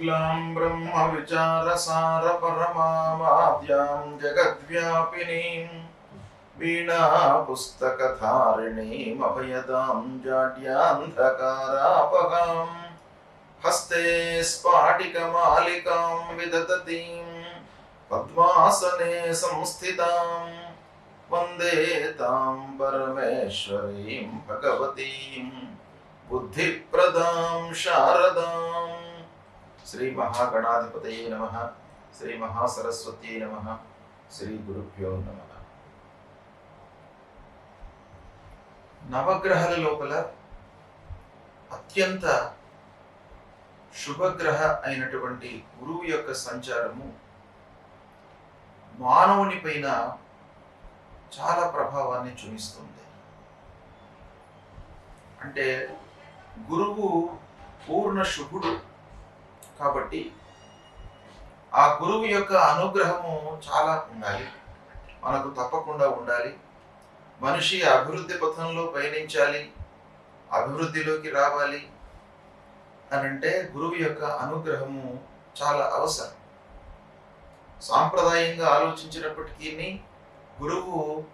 शुक्लां ब्रह्मविचारसारपरमावाद्यां जगद्व्यापिनीं वीणापुस्तकधारिणीमभयदां जाड्यान्धकारापगां हस्ते स्फाटिकमालिकां विदधतीं पद्मासने संस्थितां वंदे तां परमेश्वरीं भगवतीं बुद्धिप्रदां शारदां శ్రీ మహాగణాధిపతయే నమ. శ్రీ మహాసరస్వతి నమ. శ్రీ గురుభ్యో నమ. నవగ్రహాల లోపల అత్యంత శుభగ్రహ అయినటువంటి గురువు యొక్క సంచారము మానవుని పైన చాలా ప్రభావాన్ని చూపిస్తుంది. అంటే గురువు పూర్ణ శుభుడు కాబట్టి ఆ గురువు యొక్క అనుగ్రహము చాలా ఉండాలి. మనకు తప్పకుండా ఉండాలి. మనిషి అభివృద్ధి పథంలో పయనించాలి. అభివృద్ధిలోకి రావాలి అని అంటే గురువు యొక్క అనుగ్రహము చాలా అవసరం. సాంప్రదాయంగా ఆలోచించినప్పటికీ గురువు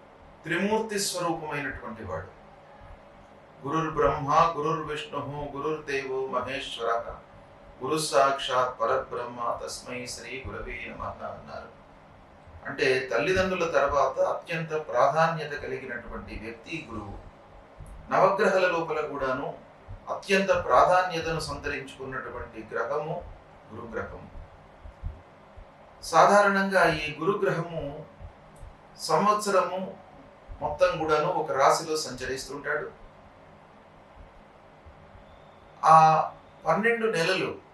త్రిమూర్తి స్వరూపమైనటువంటి వాడు. గురుర్ బ్రహ్మ గురుర్ విష్ణు గురుర్ దేవో మహేశ్వర గురు సాక్షాత్ పరబ్రహ్మ తస్మై శ్రీ గురవే నమ అన్నారు. అంటే తల్లిదండ్రుల తర్వాత అత్యంత ప్రాధాన్యత కలిగినటువంటి వ్యక్తి గురువు. నవగ్రహాల లోపల కూడాను అత్యంత ప్రాధాన్యతను సంతరించుకున్నటువంటి గ్రహము గురుగ్రహము. సాధారణంగా ఈ గురుగ్రహము సంవత్సరము మొత్తం కూడాను ఒక రాశిలో సంచరిస్తుంటాడు. ఆ పన్నెండు నెలలు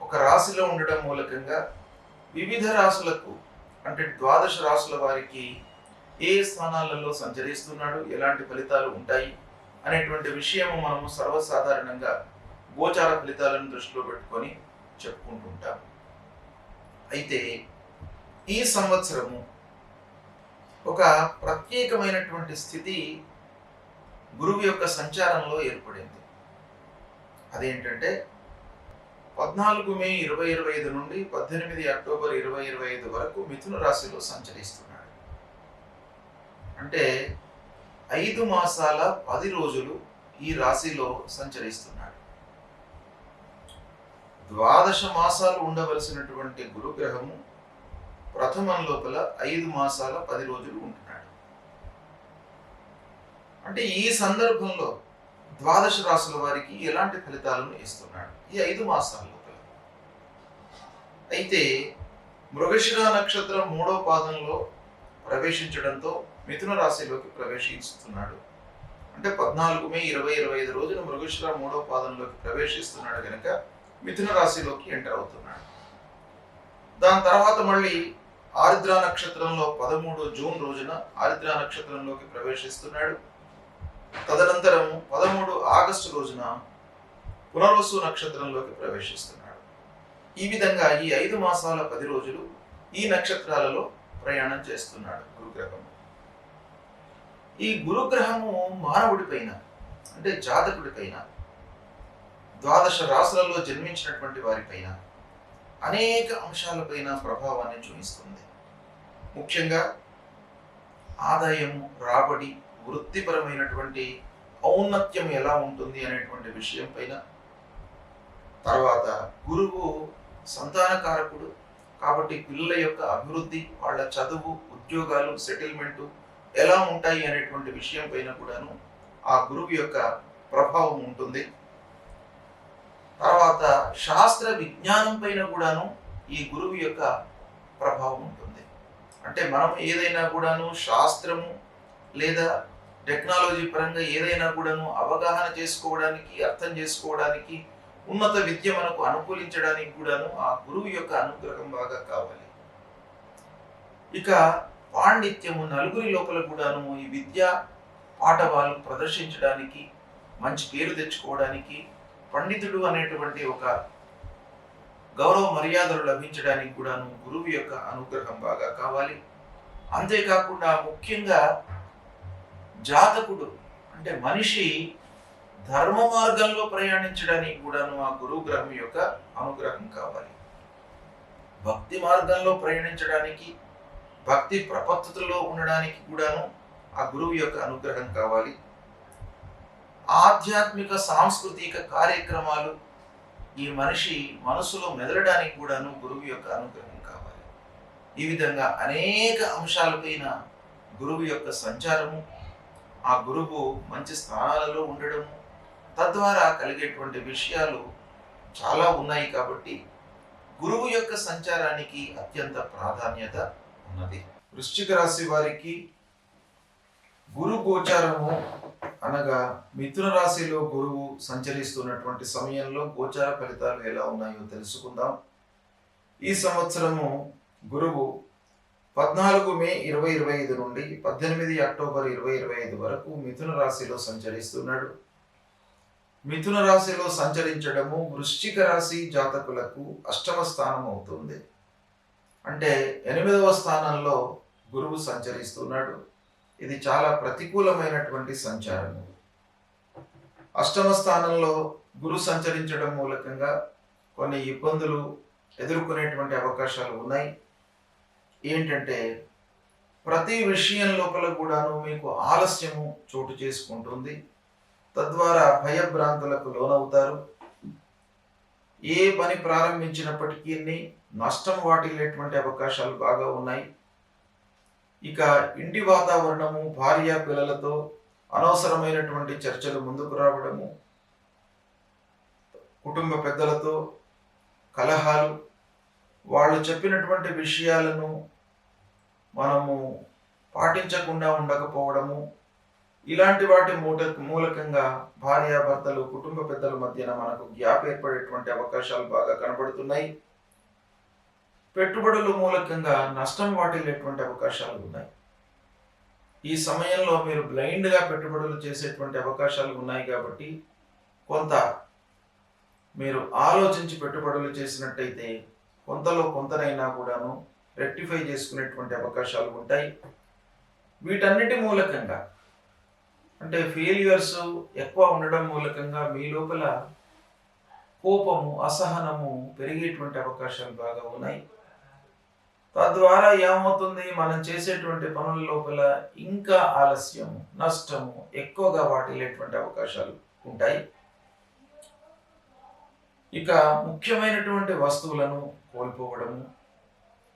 ఒక రాశిలో ఉండడం మూలకంగా వివిధ రాశులకు అంటే ద్వాదశ రాశుల వారికి ఏ స్థానాలలో సంచరిస్తున్నాడు ఎలాంటి ఫలితాలు ఉంటాయి అనేటువంటి విషయము మనము సర్వసాధారణంగా గోచార ఫలితాలను దృష్టిలో పెట్టుకొని చెప్పుకుంటుంటాం. అయితే ఈ సంవత్సరము ఒక ప్రత్యేకమైనటువంటి స్థితి గురువు యొక్క సంచారంలో ఏర్పడింది. అదేంటంటే పద్నాలుగు మే ఇరవై ఇరవై ఐదు నుండి పద్దెనిమిది అక్టోబర్ ఇరవై ఇరవై ఐదు వరకు మిథున రాశిలో సంచరిస్తున్నాడు. అంటే ఐదు మాసాల పది రోజులు ఈ రాశిలో సంచరిస్తున్నాడు. ద్వాదశ మాసాలు ఉండవలసినటువంటి గురుగ్రహము ప్రథమం లోపల ఐదు మాసాల పది రోజులు ఉంటున్నాడు. అంటే ఈ సందర్భంలో ద్వాదశ రాసుల వారికి ఎలాంటి ఫలితాలను ఇస్తున్నాడు? ఈ ఐదు మాసాల లోపల అయితే మృగశిర నక్షత్రం మూడో పాదంలో ప్రవేశించడంతో మిథున రాశిలోకి ప్రవేశిస్తున్నాడు. అంటే పద్నాలుగు మే ఇరవై ఇరవై ఐదు రోజున మృగశిర మూడో పాదంలోకి ప్రవేశిస్తున్నాడు కనుక మిథున రాశిలోకి ఎంటర్ అవుతున్నాడు. దాని తర్వాత మళ్ళీ ఆరిద్ర నక్షత్రంలో పదమూడు జూన్ రోజున ఆరిద్ర నక్షత్రంలోకి ప్రవేశిస్తున్నాడు. తదనంతరం పదమూడు ఆగస్టు రోజున పునర్వసు నక్షత్రంలోకి ప్రవేశిస్తున్నాడు. ఈ విధంగా ఈ ఐదు మాసాల పది రోజులు ఈ నక్షత్రాలలో ప్రయాణం చేస్తున్నాడు గురుగ్రహము ఈ గురుగ్రహము మానవుడిపైన అంటే జాతకుడిపైన ద్వాదశ రాసులలో జన్మించినటువంటి వారిపైన అనేక అంశాలపైన ప్రభావాన్ని చూపిస్తుంది. ముఖ్యంగా ఆదాయము రాబడి వృత్తిపరమైనటువంటి ఔన్నత్యం ఎలా ఉంటుంది అనేటువంటి విషయం పైన తర్వాత గురువు సంతానకారకుడు కాబట్టి పిల్లల యొక్క అభివృద్ధి వాళ్ళ చదువు ఉద్యోగాలు సెటిల్మెంటు ఎలా ఉంటాయి అనేటువంటి విషయం పైన కూడాను ఆ గురువు యొక్క ప్రభావం ఉంటుంది. తర్వాత శాస్త్ర విజ్ఞానం పైన కూడాను ఈ గురువు యొక్క ప్రభావం ఉంటుంది. అంటే మనం ఏదైనా కూడాను శాస్త్రము లేదా టెక్నాలజీ పరంగా ఏదైనా కూడాను అవగాహన చేసుకోవడానికి అర్థం చేసుకోవడానికి ఉన్నత విద్య మనకు అనుకూలించడానికి కూడాను ఆ గురువు యొక్క అనుగ్రహం బాగా కావాలి. ఇక పాండిత్యము నలుగురి లోపల కూడాను ఈ విద్య పాఠవాలు ప్రదర్శించడానికి మంచి పేరు తెచ్చుకోవడానికి పండితుడు అనేటువంటి ఒక గౌరవ మర్యాదలు లభించడానికి కూడాను గురువు యొక్క అనుగ్రహం బాగా కావాలి. అంతేకాకుండా ముఖ్యంగా జాతకుడు. అంటే మనిషి ధర్మ మార్గంలో ప్రయాణించడానికి కూడాను ఆ గురువు గ్రహం యొక్క అనుగ్రహం కావాలి. భక్తి మార్గంలో ప్రయాణించడానికి భక్తి ప్రపత్తులో ఉండడానికి కూడాను ఆ గురువు యొక్క అనుగ్రహం కావాలి. ఆధ్యాత్మిక సాంస్కృతిక కార్యక్రమాలు ఈ మనిషి మనసులో మెదలడానికి కూడాను గురువు యొక్క అనుగ్రహం కావాలి. ఈ విధంగా అనేక అంశాలపైన గురువు యొక్క సంచారము ఆ గురువు మంచి స్థానాలలో ఉండడము తద్వారా కలిగేటువంటి విషయాలు చాలా ఉన్నాయి కాబట్టి గురువు యొక్క సంచారానికి అత్యంత ప్రాధాన్యత ఉన్నది. వృశ్చిక రాశి వారికి గురు గోచారము అనగా మిథున రాశిలో గురువు సంచరిస్తున్నటువంటి సమయంలో గోచార ఫలితాలు ఎలా ఉన్నాయో తెలుసుకుందాం. ఈ సంవత్సరము గురువు పద్నాలుగు మే ఇరవై ఇరవై ఐదు నుండి పద్దెనిమిది అక్టోబర్ ఇరవై ఇరవై ఐదు వరకు మిథున రాశిలో సంచరిస్తున్నాడు. మిథున రాశిలో సంచరించడము వృశ్చిక రాశి జాతకులకు అష్టమ స్థానం అవుతుంది. అంటే ఎనిమిదవ స్థానంలో గురువు సంచరిస్తున్నాడు. ఇది చాలా ప్రతికూలమైనటువంటి సంచారము అష్టమ స్థానంలో గురు సంచరించడం మూలకంగా కొన్ని ఇబ్బందులు ఎదుర్కొనేటువంటి అవకాశాలు ఉన్నాయి. ఏంటంటే ప్రతి విషయం లోపల కూడాను మీకు ఆలస్యము చోటు చేసుకుంటుంది. తద్వారా భయభ్రాంతులకు లోనవుతారు. ఏ పని ప్రారంభించినప్పటికీ నష్టం వాటిల్లేటువంటి అవకాశాలు బాగా ఉన్నాయి. ఇక ఇంటి వాతావరణము భార్య పిల్లలతో అనవసరమైనటువంటి చర్చలు ముందుకు రావడము కుటుంబ పెద్దలతో కలహాలు వాళ్ళు చెప్పినటువంటి విషయాలను మనము పాటించకుండా ఉండకపోవడము ఇలాంటి వాటి మూట మూలకంగా భార్యాభర్తలు కుటుంబ పెద్దల మధ్యన మనకు గ్యాప్ ఏర్పడేటువంటి అవకాశాలు బాగా కనబడుతున్నాయి. పెట్టుబడుల మూలకంగా నష్టం వాటిల్లేటువంటి అవకాశాలు ఉన్నాయి. ఈ సమయంలో మీరు బ్లైండ్గా పెట్టుబడులు చేసేటువంటి అవకాశాలు ఉన్నాయి కాబట్టి కొంత మీరు ఆలోచించి పెట్టుబడులు చేసినట్టయితే కొంతలో కొంతనైనా కూడాను రెక్టిఫై చేసుకునేటువంటి అవకాశాలు ఉంటాయి. వీటన్నిటి మూలకంగా అంటే ఫెయిల్యూర్స్ ఎక్కువ ఉండడం మూలకంగా మీ లోపల కోపము అసహనము పెరిగేటువంటి అవకాశాలు బాగా ఉన్నాయి. తద్వారా ఏమవుతుంది? మనం చేసేటువంటి పనుల లోపల ఇంకా ఆలస్యము నష్టము ఎక్కువగా వాటిల్లేటువంటి అవకాశాలు ఉంటాయి. ఇక ముఖ్యమైనటువంటి వస్తువులను కోల్పోవడము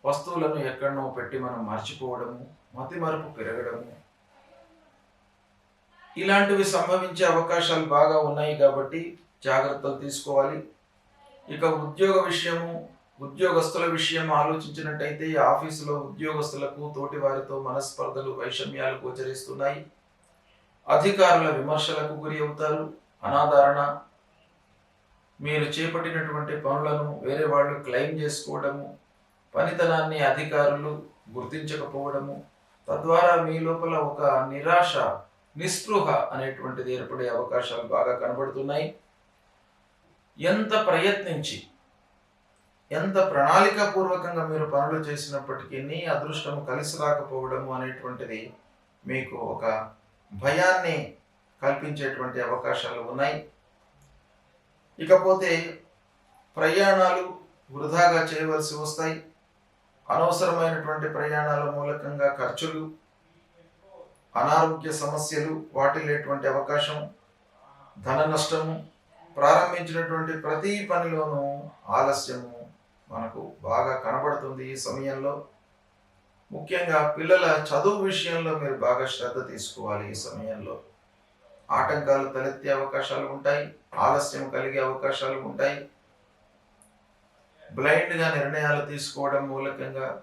వస్తువులను ఎక్కడనో పెట్టి మనం మర్చిపోవడము మతిమరుపు పెరగడము. ఇలాంటివి సంభవించే అవకాశాలు బాగా ఉన్నాయి కాబట్టి జాగ్రత్తలు తీసుకోవాలి. ఇక ఉద్యోగ విషయము ఉద్యోగస్తుల విషయం ఆలోచించినట్టయితే ఆఫీసులో ఉద్యోగస్తులకు తోటి వారితో మనస్పర్ధలు వైషమ్యాలు గోచరిస్తున్నాయి. అధికారుల విమర్శలకు గురి అవుతారు. అనాదరణ మీరు చేపట్టినటువంటి పనులను వేరే వాళ్ళు క్లెయిమ్ చేసుకోవడము పనితనాన్ని అధికారులు గుర్తించకపోవడము తద్వారా మీ లోపల ఒక నిరాశ నిస్పృహ అనేటువంటిది ఏర్పడే అవకాశాలు బాగా కనబడుతున్నాయి. ఎంత ప్రయత్నించి ఎంత ప్రణాళికాపూర్వకంగా మీరు పనులు చేసినప్పటికీ అదృష్టం కలిసి రాకపోవడము అనేటువంటిది మీకు ఒక భయాన్ని కల్పించేటువంటి అవకాశాలు ఉన్నాయి. ఇకపోతే ప్రయాణాలు వృధాగా చేయవలసి వస్తాయి. అనవసరమైనటువంటి ప్రయాణాల మూలకంగా ఖర్చులు అనారోగ్య సమస్యలు వాటిల్లేటువంటి అవకాశం ధన నష్టము ప్రారంభించినటువంటి ప్రతి పనిలోనూ ఆలస్యము మనకు బాగా కనబడుతుంది ఈ సమయంలో. ముఖ్యంగా పిల్లల చదువు విషయంలో మీరు బాగా శ్రద్ధ తీసుకోవాలి ఈ సమయంలో. ఆటంకాలు తలెత్తే అవకాశాలు ఉంటాయి ఆలస్యం కలిగే అవకాశాలు ఉంటాయి. బ్లైండ్గా నిర్ణయాలు తీసుకోవడం మూలకంగా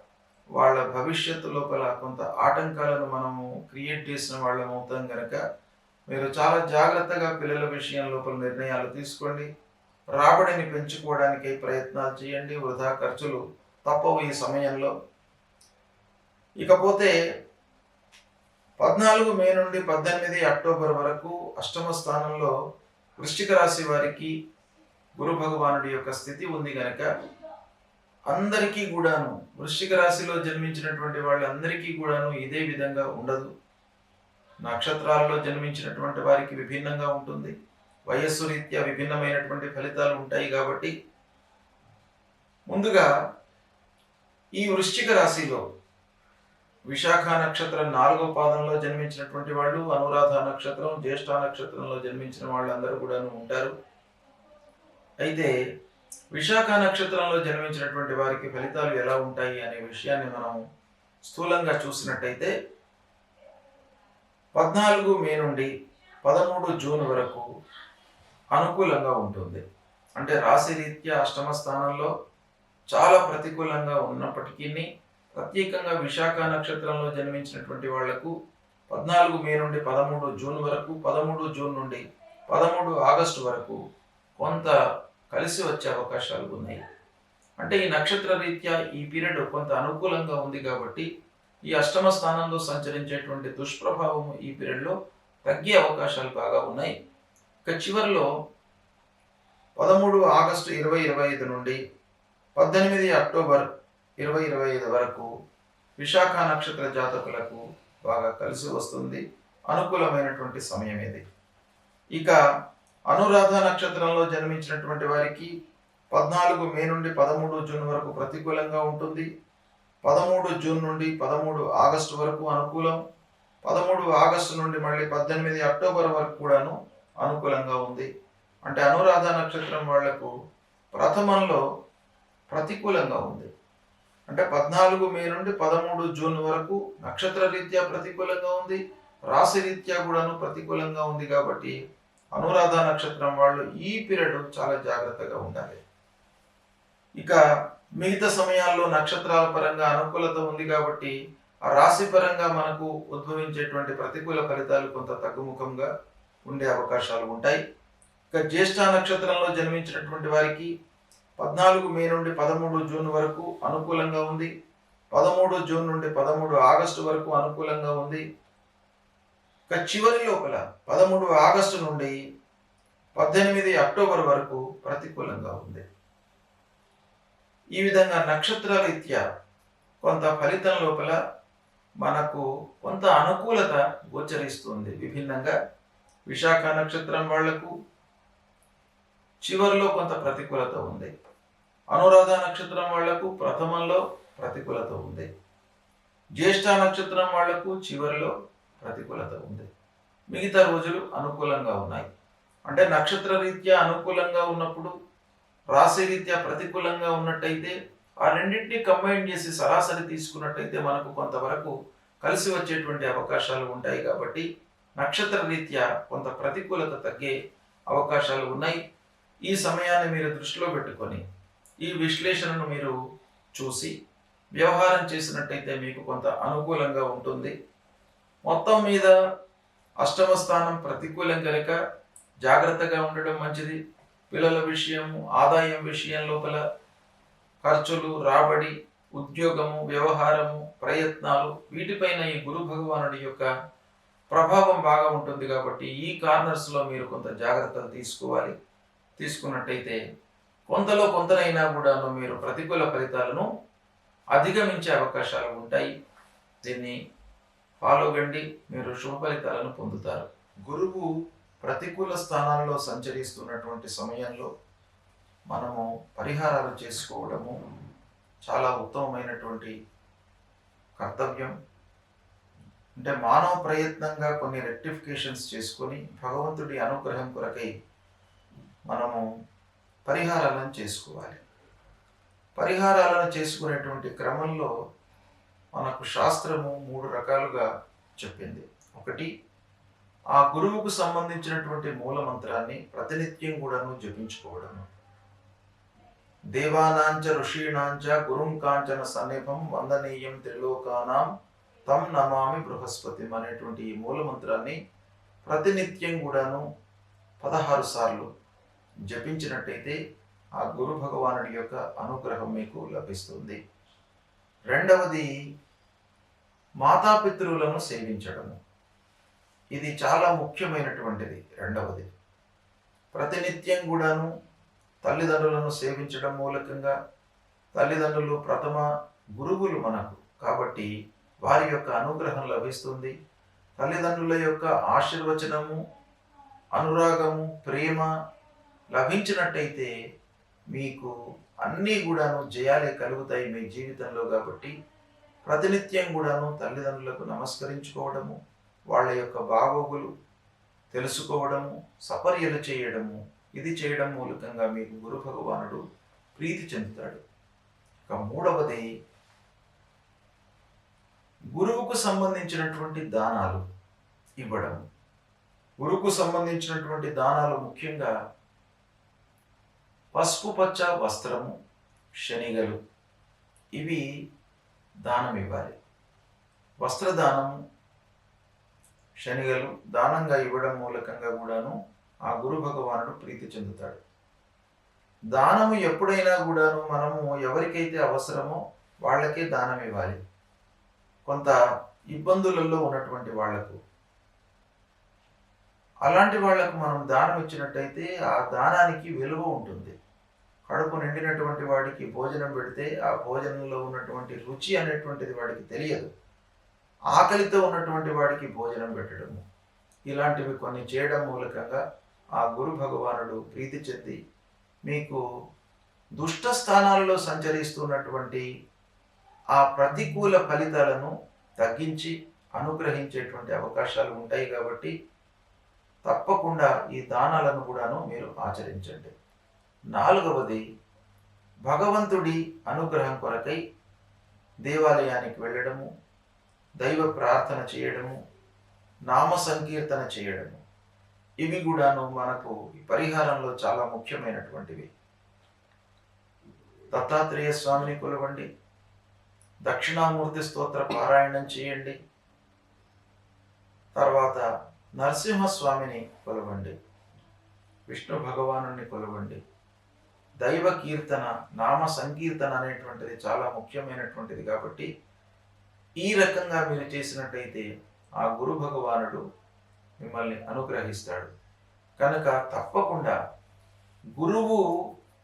వాళ్ళ భవిష్యత్తు లోపల కొంత ఆటంకాలను మనము క్రియేట్ చేసిన వాళ్ళం అవుతాం కనుక మీరు చాలా జాగ్రత్తగా పిల్లల విషయం లోపల నిర్ణయాలు తీసుకోండి. రాబడిని పెంచుకోవడానికి ప్రయత్నాలు చేయండి. వృధా ఖర్చులు తప్పవు ఈ సమయంలో. ఇకపోతే పద్నాలుగు మే నుండి పద్దెనిమిది అక్టోబర్ వరకు అష్టమ స్థానంలో వృశ్చిక రాశి వారికి గురు భగవానుడి యొక్క స్థితి ఉంది గనక అందరికీ కూడాను వృశ్చిక రాశిలో జన్మించినటువంటి వాళ్ళందరికీ కూడాను ఇదే విధంగా ఉండదు. నక్షత్రాలలో జన్మించినటువంటి వారికి విభిన్నంగా ఉంటుంది. వయస్సు రీత్యా విభిన్నమైనటువంటి ఫలితాలు ఉంటాయి కాబట్టి ముందుగా ఈ వృశ్చిక రాశిలో విశాఖ నక్షత్రం నాలుగో పాదంలో జన్మించినటువంటి వాళ్ళు అనురాధ నక్షత్రం జ్యేష్ఠ నక్షత్రంలో జన్మించిన వాళ్ళందరూ కూడా ఉంటారు. అయితే విశాఖ నక్షత్రంలో జన్మించినటువంటి వారికి ఫలితాలు ఎలా ఉంటాయి అనే విషయాన్ని మనం స్థూలంగా చూసినట్టయితే పద్నాలుగు మే నుండి పదమూడు జూన్ వరకు అనుకూలంగా ఉంటుంది. అంటే రాశి రీత్యా అష్టమ స్థానంలో చాలా ప్రతికూలంగా ఉన్నప్పటికీ ప్రత్యేకంగా విశాఖ నక్షత్రంలో జన్మించినటువంటి వాళ్ళకు పద్నాలుగు మే నుండి పదమూడు జూన్ వరకు పదమూడు జూన్ నుండి పదమూడు ఆగస్టు వరకు కొంత కలిసి వచ్చే అవకాశాలు ఉన్నాయి. అంటే ఈ నక్షత్ర రీత్యా ఈ పీరియడ్ కొంత అనుకూలంగా ఉంది కాబట్టి ఈ అష్టమ స్థానంలో సంచరించేటువంటి దుష్ప్రభావం ఈ పీరియడ్లో తగ్గే అవకాశాలు బాగా ఉన్నాయి. ఇక చివరిలో పదమూడు ఆగస్టు ఇరవై ఇరవై ఐదు నుండి పద్దెనిమిది అక్టోబర్ ఇరవై ఇరవై ఐదు వరకు విశాఖ నక్షత్ర జాతకులకు బాగా కలిసి వస్తుంది. అనుకూలమైనటువంటి సమయం ఇది. ఇక అనురాధ నక్షత్రంలో జన్మించినటువంటి వారికి పద్నాలుగు మే నుండి పదమూడు జూన్ వరకు ప్రతికూలంగా ఉంటుంది. పదమూడు జూన్ నుండి పదమూడు ఆగస్టు వరకు అనుకూలం. పదమూడు ఆగస్టు నుండి మళ్ళీ పద్దెనిమిది అక్టోబర్ వరకు కూడాను అనుకూలంగా ఉంది. అంటే అనురాధ నక్షత్రం వాళ్ళకు ప్రథమంలో ప్రతికూలంగా ఉంది. అంటే పద్నాలుగు మే నుండి పదమూడు జూన్ వరకు నక్షత్ర రీత్యా ప్రతికూలంగా ఉంది రాశి రీత్యా కూడాను ప్రతికూలంగా ఉంది కాబట్టి అనురాధ నక్షత్రం వాళ్ళు ఈ పీరియడ్ చాలా జాగ్రత్తగా ఉండాలి. ఇక మిగతా సమయాల్లో నక్షత్రాల పరంగా అనుకూలత ఉంది కాబట్టి ఆ రాశి పరంగా మనకు ఉద్భవించేటువంటి ప్రతికూల ఫలితాలు కొంత తగ్గుముఖంగా ఉండే అవకాశాలు ఉంటాయి. ఇక జ్యేష్ఠ నక్షత్రంలో జన్మించినటువంటి వారికి పద్నాలుగు మే నుండి పదమూడు జూన్ వరకు అనుకూలంగా ఉంది. పదమూడు జూన్ నుండి పదమూడు ఆగస్టు వరకు అనుకూలంగా ఉంది. ఇక చివరి లోపల పదమూడు ఆగస్టు నుండి పద్దెనిమిది అక్టోబర్ వరకు ప్రతికూలంగా ఉంది. ఈ విధంగా నక్షత్ర రీత్యా కొంత ఫలితం లోపల మనకు కొంత అనుకూలత గోచరిస్తుంది. విభిన్నంగా విశాఖ నక్షత్రం వాళ్ళకు చివరిలో కొంత ప్రతికూలత ఉంది. అనురాధ నక్షత్రం వాళ్ళకు ప్రథమంలో ప్రతికూలత ఉంది. జ్యేష్ఠ నక్షత్రం వాళ్ళకు చివరిలో ప్రతికూలత ఉంది. మిగతా రోజులు అనుకూలంగా ఉన్నాయి. అంటే నక్షత్ర రీత్యా అనుకూలంగా ఉన్నప్పుడు రాశి రీత్యా ప్రతికూలంగా ఉన్నట్టయితే ఆ రెండింటినీ కంబైన్ చేసి సరాసరి తీసుకున్నట్టయితే మనకు కొంతవరకు కలిసి వచ్చేటువంటి అవకాశాలు ఉంటాయి కాబట్టి నక్షత్ర రీత్యా కొంత ప్రతికూలత తగ్గే అవకాశాలు ఉన్నాయి. ఈ సమయాన్ని మీరు దృష్టిలో పెట్టుకొని ఈ విశ్లేషణను మీరు చూసి వ్యవహారం చేసినట్టయితే మీకు కొంత అనుకూలంగా ఉంటుంది. మొత్తం మీద అష్టమ స్థానం ప్రతికూలం కనుక జాగ్రత్తగా ఉండడం మంచిది. పిల్లల విషయము ఆదాయం విషయం లోపల ఖర్చులు రాబడి ఉద్యోగము వ్యవహారము ప్రయత్నాలు వీటిపైన ఈ గురు భగవానుడి యొక్క ప్రభావం బాగా ఉంటుంది కాబట్టి ఈ కార్నర్స్లో మీరు కొంత జాగ్రత్తలు తీసుకోవాలి. తీసుకున్నట్టయితే కొంతలో కొంతనైనా కూడాను మీరు ప్రతికూల ఫలితాలను అధిగమించే అవకాశాలు ఉంటాయి. దీన్ని ఫాలో కండి. మీరు శుభ ఫలితాలను పొందుతారు. గురువు ప్రతికూల స్థానాల్లో సంచరిస్తున్నటువంటి సమయంలో మనము పరిహారాలు చేసుకోవడము చాలా ఉత్తమమైనటువంటి కర్తవ్యం. అంటే మానవ ప్రయత్నంగా కొన్ని రెక్టిఫికేషన్స్ చేసుకొని భగవంతుడి అనుగ్రహం కొరకై మనము పరిహారాలను చేసుకోవాలి. పరిహారాలను చేసుకునేటువంటి క్రమంలో మనకు శాస్త్రము మూడు రకాలుగా చెప్పింది. ఒకటి ఆ గురువుకు సంబంధించినటువంటి మూల మంత్రాన్ని ప్రతినిత్యం కూడాను జపించుకోవడము. దేవానాంచ ఋషీణాంచ గురుం కాంచన సమీపం వందనీయం త్రిలోకానాం తం నమామి బృహస్పతి అనేటువంటి ఈ మూల మంత్రాన్ని ప్రతినిత్యం కూడాను పదహారు సార్లు జపించినట్టయితే ఆ గురు భగవానుడి యొక్క అనుగ్రహం మీకు లభిస్తుంది. రెండవది మాతాపితృలను సేవించడము. ఇది చాలా ముఖ్యమైనటువంటిది రెండవది. ప్రతినిత్యం కూడాను తల్లిదండ్రులను సేవించడం మూలకంగా తల్లిదండ్రులు ప్రథమ గురువులు మనకు. కాబట్టి వారి యొక్క అనుగ్రహం లభిస్తుంది. తల్లిదండ్రుల యొక్క ఆశీర్వచనము అనురాగము ప్రేమ లభించినట్టయితే మీకు అన్నీ కూడాను జయాలే కలుగుతాయి మీ జీవితంలో కాబట్టి ప్రతినిత్యం కూడాను తల్లిదండ్రులకు నమస్కరించుకోవడము వాళ్ళ యొక్క బాగోగులు తెలుసుకోవడము సపర్యలు చేయడము ఇది చేయడం మూలకంగా మీకు గురు భగవానుడు ప్రీతి చెందుతాడు. ఇక మూడవది గురువుకు సంబంధించినటువంటి దానాలు ఇవ్వడం గురువుకు సంబంధించినటువంటి దానాలు ముఖ్యంగా పసుపు పచ్చ వస్త్రము శనిగలు ఇవి దానం ఇవ్వాలి వస్త్రదానము శనిగలు దానంగా ఇవ్వడం మూలకంగా కూడాను ఆ గురు భగవానుడు ప్రీతి చెందుతాడు. దానము ఎప్పుడైనా కూడాను మనము ఎవరికైతే అవసరమో వాళ్ళకే దానం ఇవ్వాలి కొంత ఇబ్బందులలో ఉన్నటువంటి వాళ్ళకు. అలాంటి వాళ్ళకు మనం దానం ఇచ్చినట్టయితే ఆ దానానికి విలువ ఉంటుంది. కడుపు నిండినటువంటి వాడికి భోజనం పెడితే ఆ భోజనంలో ఉన్నటువంటి రుచి అనేటువంటిది వాడికి తెలియదు. ఆకలితో ఉన్నటువంటి వాడికి భోజనం పెట్టడము. ఇలాంటివి కొన్ని చేయడం మూలకంగా ఆ గురు భగవానుడు ప్రీతి చెంది మీకు దుష్ట స్థానాలలో సంచరిస్తున్నటువంటి ఆ ప్రతికూల ఫలితాలను తగ్గించి అనుగ్రహించేటువంటి అవకాశాలు ఉంటాయి కాబట్టి తప్పకుండా ఈ దానాలను కూడాను మీరు ఆచరించండి. నాలుగవది భగవంతుడి అనుగ్రహం కొరకై దేవాలయానికి వెళ్ళడము దైవ ప్రార్థన చేయడము నామ సంకీర్తన చేయడము. ఇవి కూడాను మనకు పరిహారంలో చాలా ముఖ్యమైనటువంటివి. దత్తాత్రేయ స్వామిని కొలవండి. దక్షిణామూర్తి స్తోత్ర పారాయణం చేయండి. తర్వాత నరసింహస్వామిని కొలవండి. విష్ణు భగవాను కొలవండి. దైవ కీర్తన నామ సంకీర్తన అనేటువంటిది చాలా ముఖ్యమైనటువంటిది కాబట్టి ఈ రకంగా మీరు చేసినట్టయితే ఆ గురు భగవానుడు మిమ్మల్ని అనుగ్రహిస్తాడు. కనుక తప్పకుండా గురువు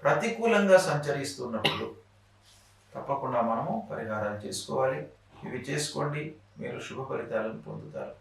ప్రతికూలంగా సంచరిస్తున్నప్పుడు తప్పకుండా మనము పరిహారాలు చేసుకోవాలి. ఇవి చేసుకోండి మీరు శుభ ఫలితాలను పొందుతారు.